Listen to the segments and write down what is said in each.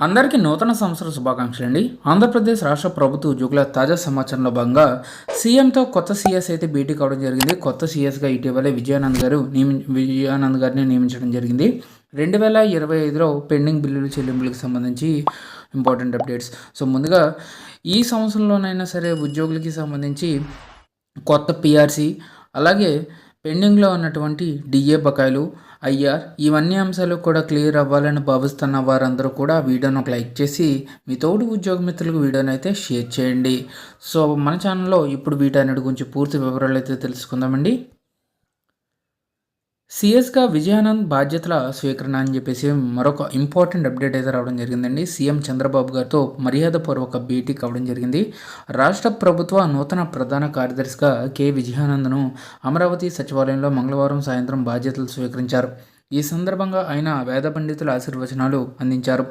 అందరికీ నూతన సంవత్సర శుభాకాంక్షలు అండి ఆంధ్రప్రదేశ్ రాష్ట్ర ప్రభుత్వ ఉద్యోగుల తాజా సమాచారంలో భాగంగా సీఎంతో కొత్త సీఎస్ అయితే భేటీ కావడం జరిగింది. కొత్త సీఎస్గా ఇటీవలే విజయానంద్ గారు నియమి విజయానంద్ గారిని నియమించడం జరిగింది. రెండు వేల ఇరవై ఐదులో పెండింగ్ బిల్లుల చెల్లింపులకు సంబంధించి ఇంపార్టెంట్ అప్డేట్స్. సో ముందుగా ఈ సంవత్సరంలోనైనా సరే ఉద్యోగులకి సంబంధించి కొత్త పిఆర్సీ అలాగే పెండింగ్లో ఉన్నటువంటి డిఏ బకాయిలు ఐఆర్ ఇవన్నీ అంశాలు కూడా క్లియర్ అవ్వాలని భావిస్తున్న వారందరూ కూడా వీడియోను ఒక లైక్ చేసి మీ తోటి ఉద్యోగ మిత్రులకు వీడియోని అయితే షేర్ చేయండి. సో మన ఛానల్లో ఇప్పుడు వీటన్నిటి గురించి పూర్తి వివరాలు అయితే తెలుసుకుందామండి. సిఎస్గా విజయానంద్ బాధ్యతల స్వీకరణ అని చెప్పేసి మరొక ఇంపార్టెంట్ అప్డేట్ అయితే రావడం జరిగిందండి. సీఎం చంద్రబాబు గారితో మర్యాదపూర్వక భేటీ కావడం జరిగింది. రాష్ట్ర ప్రభుత్వ నూతన ప్రధాన కార్యదర్శిగా కె విజయానంద్ను అమరావతి సచివాలయంలో మంగళవారం సాయంత్రం బాధ్యతలు స్వీకరించారు. ఈ సందర్భంగా ఆయన వేద పండితుల ఆశీర్వచనాలు అందించారు.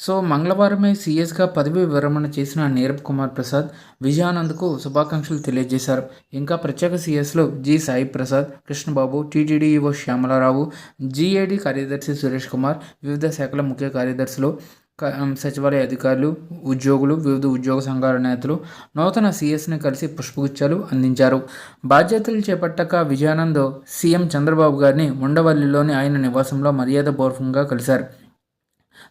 సో మంగళవారమే సీఎస్గా పదవి విరమణ చేసిన నీరబ్ కుమార్ ప్రసాద్ విజయానంద్కు శుభాకాంక్షలు తెలియజేశారు. ఇంకా ప్రత్యేక సీఎస్లో G Sai Prasad Krishnababu TTD EO Shyamalarao GAD కార్యదర్శి సురేష్ కుమార్ వివిధ శాఖల ముఖ్య కార్యదర్శులు సచివాలయ అధికారులు ఉద్యోగులు వివిధ ఉద్యోగ సంఘాల నేతలు నూతన సీఎస్ని కలిసి పుష్పగుచ్చాలు అందించారు. బాధ్యతలు చేపట్టాక విజయానంద్ సీఎం చంద్రబాబు గారిని ఉండవల్లిలోని ఆయన నివాసంలో మర్యాదపూర్వకంగా కలిశారు.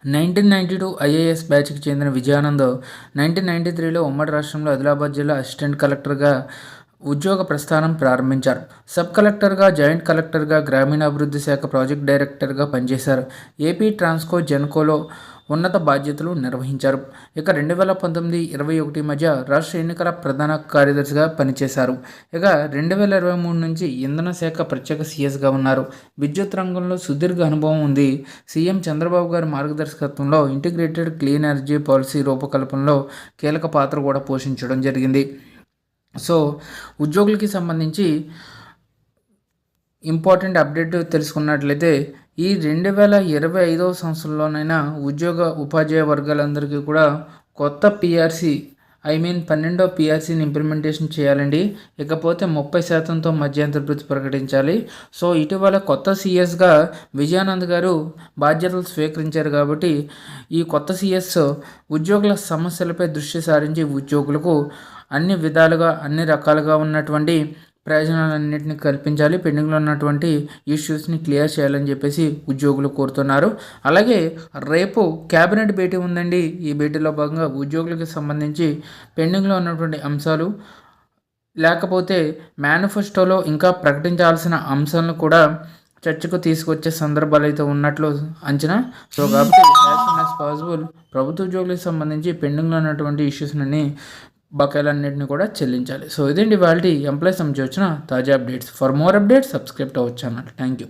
నైన్టీన్ నైన్టీ టూ ఐఏఎస్ బ్యాచ్కి చెందిన విజయానంద్ నైన్టీన్ నైన్టీ త్రీలో ఉమ్మడి రాష్ట్రంలో ఆదిలాబాద్ జిల్లా అసిస్టెంట్ కలెక్టర్గా ఉద్యోగ ప్రస్థానం ప్రారంభించారు. సబ్ కలెక్టర్గా జాయింట్ కలెక్టర్గా గ్రామీణాభివృద్ధి శాఖ ప్రాజెక్ట్ డైరెక్టర్గా పనిచేశారు. ఏపీ ట్రాన్స్కో జెన్కోలో ఉన్నత బాధ్యతలు నిర్వహించారు. ఇక రెండు వేల పంతొమ్మిది ఇరవై ఒకటి మధ్య రాష్ట్ర ఎన్నికల ప్రధాన కార్యదర్శిగా పనిచేశారు. ఇక రెండు వేల ఇరవై మూడు నుంచి ఇంధన శాఖ ప్రత్యేక సీఎస్గా ఉన్నారు. విద్యుత్ రంగంలో సుదీర్ఘ అనుభవం ఉంది. సీఎం చంద్రబాబు గారి మార్గదర్శకత్వంలో ఇంటిగ్రేటెడ్ క్లీన్ ఎనర్జీ పాలసీ రూపకల్పనలో కీలక పాత్ర కూడా పోషించడం జరిగింది. సో ఉద్యోగులకి సంబంధించి ఇంపార్టెంట్ అప్డేట్ తెలుసుకున్నట్లయితే ఈ రెండు వేల ఇరవై ఐదవ సంవత్సరంలోనైనా ఉద్యోగ ఉపాధ్యాయ వర్గాలందరికీ కూడా కొత్త పిఆర్సీ ఐ మీన్ పన్నెండో పిఆర్సీని ఇంప్లిమెంటేషన్ చేయాలండి. ఇకపోతే ముప్పై శాతంతో మధ్యంతర వృత్తి ప్రకటించాలి. సో ఇటీవల కొత్త సీఎస్గా విజయానంద్ గారు బాధ్యతలు స్వీకరించారు కాబట్టి ఈ కొత్త సీఎస్ ఉద్యోగుల సమస్యలపై దృష్టి సారించి ఉద్యోగులకు అన్ని విధాలుగా అన్ని రకాలుగా ఉన్నటువంటి ప్రయోజనాలన్నింటినీ కల్పించాలి. పెండింగ్లో ఉన్నటువంటి ఇష్యూస్ని క్లియర్ చేయాలని చెప్పేసి ఉద్యోగులు కోరుతున్నారు. అలాగే రేపు క్యాబినెట్ భేటీ ఉందండి. ఈ భేటీలో భాగంగా ఉద్యోగులకు సంబంధించి పెండింగ్లో ఉన్నటువంటి అంశాలు లేకపోతే మేనిఫెస్టోలో ఇంకా ప్రకటించాల్సిన అంశాలను కూడా చర్చకు తీసుకొచ్చే సందర్భాలు అయితే ఉన్నట్లు అంచనా. సో కాబట్టి యాజ్ సూన్ యాజ్ పాసిబుల్ ప్రభుత్వ ఉద్యోగులకు సంబంధించి పెండింగ్లో ఉన్నటువంటి ఇష్యూస్ని బకాయిలన్నింటినీ కూడా చెల్లించాలి. సో ఇదండి వాళ్ళ ఎంప్లాయీస్ సంబంధించి వచ్చిన తాజా updates. For more updates subscribe అవ్వచ్చు అన్నట్టు థ్యాంక్ యూ